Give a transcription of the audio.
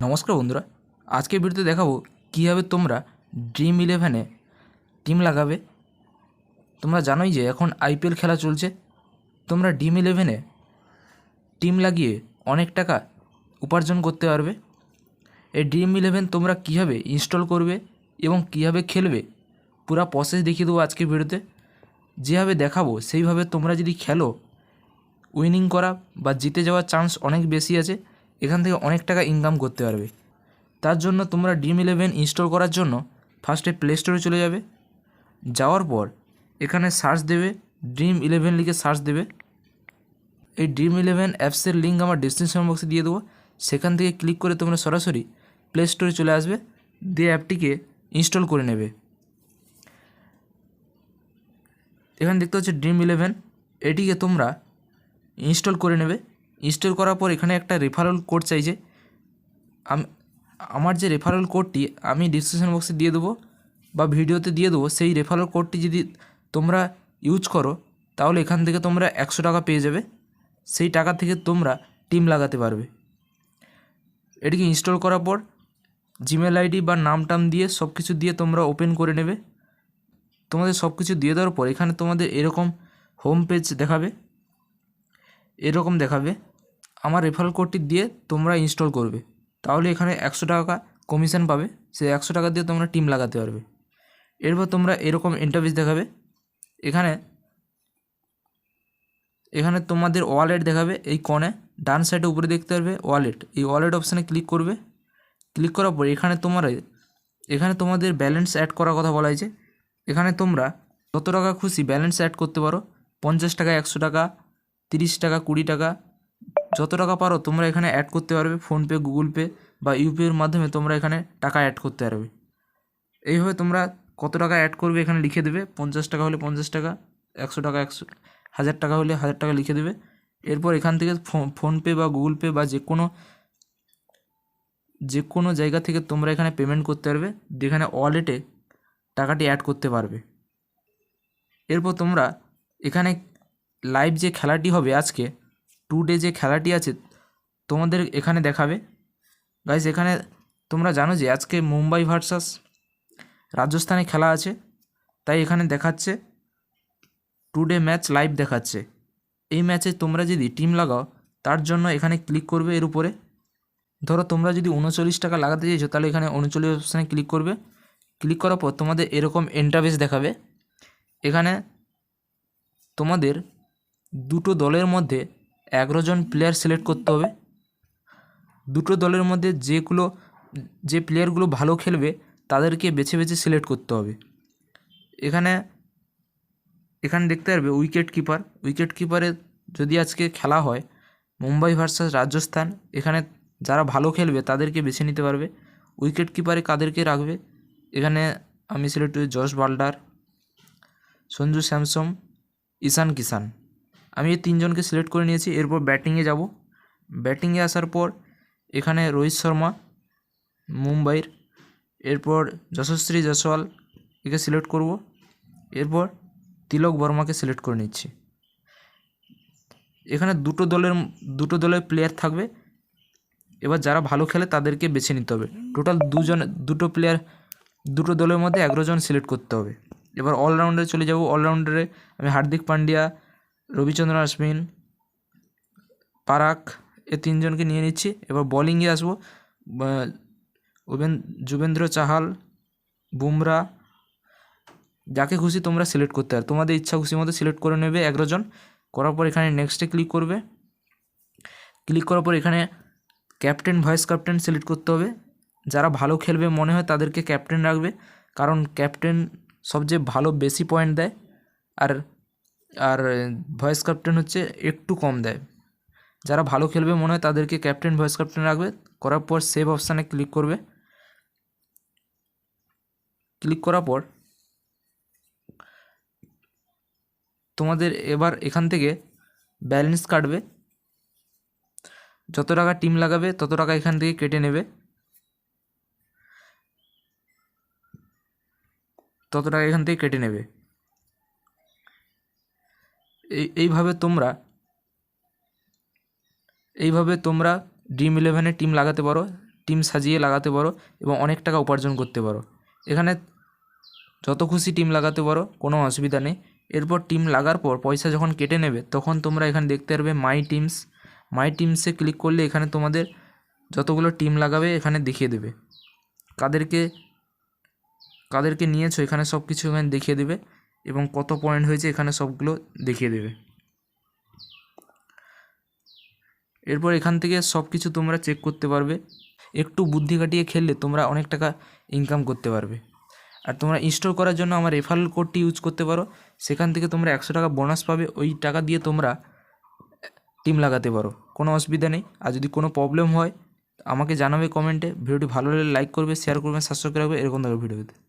নমস্কার বন্ধুরা, আজকের ভিডিওতে দেখাবো কীভাবে তোমরা ড্রিম ইলেভেনে টিম লাগাবে। তোমরা জানোই যে এখন আইপিএল খেলা চলছে। তোমরা ড্রিম ইলেভেনে টিম লাগিয়ে অনেক টাকা উপার্জন করতে পারবে। এই ড্রিম ইলেভেন তোমরা কীভাবে ইনস্টল করবে এবং কীভাবে খেলবে, পুরো প্রসেস দেখিয়ে দেবো আজকের ভিডিওতে। যেভাবে দেখাবো, সেইভাবে তোমরা যদি খেলো উইনিং করা বা জিতে যাওয়ার চান্স অনেক বেশি আছে। এখান থেকে অনেক টাকা ইনকাম করতে পারবে। তার জন্য তোমরা ড্রিম ইলেভেন ইনস্টল করার জন্য ফার্স্টে প্লে স্টোরে চলে যাবে। যাওয়ার পর এখানে সার্চ দেবে ড্রিম ইলেভেন লিখে সার্চ দেবে। এই ড্রিম ইলেভেন অ্যাপসের লিঙ্ক আমার ডিসক্রিপশন বক্সে দিয়ে দেবো। সেখান থেকে ক্লিক করে তোমরা সরাসরি প্লে স্টোরে চলে আসবে। দিয়ে অ্যাপটিকে ইনস্টল করে নেবে। এখানে দেখতে হচ্ছে ড্রিম ইলেভেন এটিকে তোমরা ইনস্টল করে নেবে। ইনস্টল করার পর এখানে একটা রেফারেল কোড চাইছে আম- আমার যে রেফারেল কোডটি আমি ডিসক্রিপশন বক্সে দিয়ে দেবো বা ভিডিওতে দিয়ে দেবো, সেই রেফারেল কোডটি যদি তোমরা ইউজ করো, তাহলে এখান থেকে তোমরা একশো টাকা পেয়ে যাবে। সেই টাকা থেকে তোমরা টিম লাগাতে পারবে। এটিকে ইনস্টল করার পর জিমেল আইডি বা নাম টাম দিয়ে সব কিছু দিয়ে তোমরা ওপেন করে নেবে। তোমাদের সব কিছু দিয়ে দেওয়ার পর এখানে তোমাদের এরকম হোম পেজ দেখাবে। এরকম দেখাবে। আমার রেফারেল কোডটি দিয়ে তোমরা ইনস্টল করবে। তাহলে এখানে একশো টাকা কমিশন পাবে। সেই একশো টাকা দিয়ে তোমরা টিম লাগাতে পারবে। এরপর তোমরা এরকম ইন্টারভিউ দেখাবে। এখানে এখানে তোমাদের ওয়ালেট দেখাবে। এই কনে ডান সাইডে উপরে দেখতে পারবে ওয়ালেট এই ওয়ালেট অপশানে ক্লিক করবে। ক্লিক করার পর এখানে তোমরা, এখানে তোমাদের ব্যালেন্স অ্যাড করার কথা বলা হয়েছে। এখানে তোমরা যত টাকা খুশি ব্যালেন্স অ্যাড করতে পারো। পঞ্চাশ টাকা, একশো টাকা, তিরিশ টাকা, কুড়ি টাকা যত টাকা পারো, তোমরা এখানে অ্যাড করতে পারবে। ফোনপে গুগল পে বা ইউপিআইয়ের মাধ্যমে তোমরা এখানে টাকা অ্যাড করতে পারবে। এইভাবে তোমরা কত টাকা অ্যাড করবে এখানে লিখে দেবে। পঞ্চাশ টাকা হলে পঞ্চাশ টাকা, একশো টাকা, একশো, হাজার টাকা হলে হাজার টাকা লিখে দেবে। এরপর এখান থেকে ফোনপে বা গুগল পে বা যে কোনো যে কোনো জায়গা থেকে তোমরা এখানে পেমেন্ট করতে পারবে। যেখানে ওয়ালেটে টাকাটি অ্যাড করতে পারবে। এরপর তোমরা এখানে লাইভ যে খেলাটি হবে আজকে টু ডে যে খেলাটি আছে, তোমাদের এখানে দেখাবে। গাইস এখানে তোমরা জানো যে আজকে মুম্বাই ভার্সাস রাজস্থানে খেলা আছে, তাই এখানে দেখাচ্ছে টু ডে ম্যাচ লাইভ দেখাচ্ছে। এই ম্যাচে তোমরা যদি টিম লাগাও, তার জন্য এখানে ক্লিক করবে এর উপরে। ধরো তোমরা যদি উনচল্লিশ টাকা লাগাতে চাইছো, তাহলে এখানে উনচল্লিশ অপশানে ক্লিক করবে। ক্লিক করার পর তোমাদের এরকম ইন্টারভেস দেখাবে। এখানে তোমাদের দুটো দলের মধ্যে এগারো জন প্লেয়ার সিলেক্ট করতে হবে। দুটো দলের মধ্যে যেগুলো, যে প্লেয়ারগুলো ভালো খেলবে, তাদেরকে বেছে বেছে সিলেক্ট করতে হবে। এখানে এখানে দেখতে পারবে উইকেট কিপার উইকেট কিপারে যদি আজকে খেলা হয়, মুম্বাই ভার্সাস রাজস্থান, এখানে যারা ভালো খেলবে, তাদেরকে বেছে নিতে পারবে। উইকেট কিপারে কাদেরকে রাখবে? এখানে আমি সিলেক্ট করি জশ বাল্ডার, সঞ্জু স্যামসং, ঈশান কিষান। আমি এই তিনজনকে সিলেক্ট করে নিয়েছি, এরপর ব্যাটিংয়ে যাব। ব্যাটিংয়ে আসার পর এখানে রোহিত শর্মা, মুম্বাইয়ের। এরপর যশস্বী জয়সওয়াল একে সিলেক্ট করব। এরপর তিলক বর্মাকে সিলেক্ট করে নিচ্ছি। এখানে দুটো দলের দুটো দলের প্লেয়ার থাকবে। এবার যারা ভালো খেলে তাদেরকে বেছে নিতে হবে। টোটাল দুজন, দুটো প্লেয়ার দুটো দলের মধ্যে এগারো জন সিলেক্ট করতে হবে। এবার অলরাউন্ডারে চলে যাব। অলরাউন্ডারে আমি হার্দিক পান্ডিয়া রবিচন্দ্রন অশ্বিন পারাক, এ তিনজনকে নিয়ে নিচ্ছি। এবার বলিংয়ে আসব। যুবেন্দ্র চাহাল, বুমরা, যাকে খুশি তোমরা সিলেক্ট করতে পারো। তোমাদের ইচ্ছা খুশি মতো সিলেক্ট করে নেবে জন। করার পর এখানে নেক্সটে ক্লিক করবে। ক্লিক করার পর এখানে ক্যাপ্টেন ভাইস ক্যাপ্টেন সিলেক্ট করতে হবে। যারা ভালো খেলবে মনে হয় তাদেরকে ক্যাপ্টেন রাখবে। কারণ ক্যাপ্টেন সবচেয়ে ভালো বেশি পয়েন্ট দেয়। আর আর ভয়েস ক্যাপ্টেন হচ্ছে একটু কম দেয়। যারা ভালো খেলবে মনে হয় তাদেরকে ক্যাপ্টেন ভয়েস ক্যাপ্টেন রাখবে। করার পর সেভ অপশানে ক্লিক করবে। ক্লিক করার পর তোমাদের এবার এখান থেকে ব্যালেন্স কাটবে। যত টাকা টিম লাগাবে, তত টাকা এখান থেকে কেটে নেবে। তত টাকা এখান থেকে কেটে নেবে। এই এইভাবে তোমরা এইভাবে তোমরা ড্রিম ইলেভেনে টিম লাগাতে পারো টিম সাজিয়ে লাগাতে পারো এবং অনেক টাকা উপার্জন করতে পারো। এখানে যত খুশি টিম লাগাতে পারো, কোনো অসুবিধা নেই। এরপর টিম লাগার পর পয়সা যখন কেটে নেবে, তখন তোমরা এখানে দেখতে পারবে মাই টিমস মাই টিমসে ক্লিক করলে এখানে তোমাদের যতগুলো টিম লাগাবে এখানে দেখিয়ে দেবে। কাদেরকে কাদেরকে নিয়েছো এখানে সব কিছু এখানে দেখিয়ে দেবে। এবং কত পয়েন্ট হয়েছে এখানে সবগুলো দেখিয়ে দেবে। এরপর এখান থেকে সব কিছু তোমরা চেক করতে পারবে। একটু বুদ্ধি খাটিয়ে খেললে তোমরা অনেক টাকা ইনকাম করতে পারবে। আর তোমরা ইনস্টল করার জন্য আমার রেফারেল কোডটি ইউজ করতে পারো। সেখান থেকে তোমরা একশো টাকা বোনাস পাবে। ওই টাকা দিয়ে তোমরা টিম লাগাতে পারো। কোনো অসুবিধা নেই। আর যদি কোনো প্রবলেম হয়, আমাকে জানাবে কমেন্টে ভিডিওটি ভালো লাগলে লাইক করবে শেয়ার করবে সাবস্ক্রাইব রাখবে এরকম ধরনের ভিডিও পেতে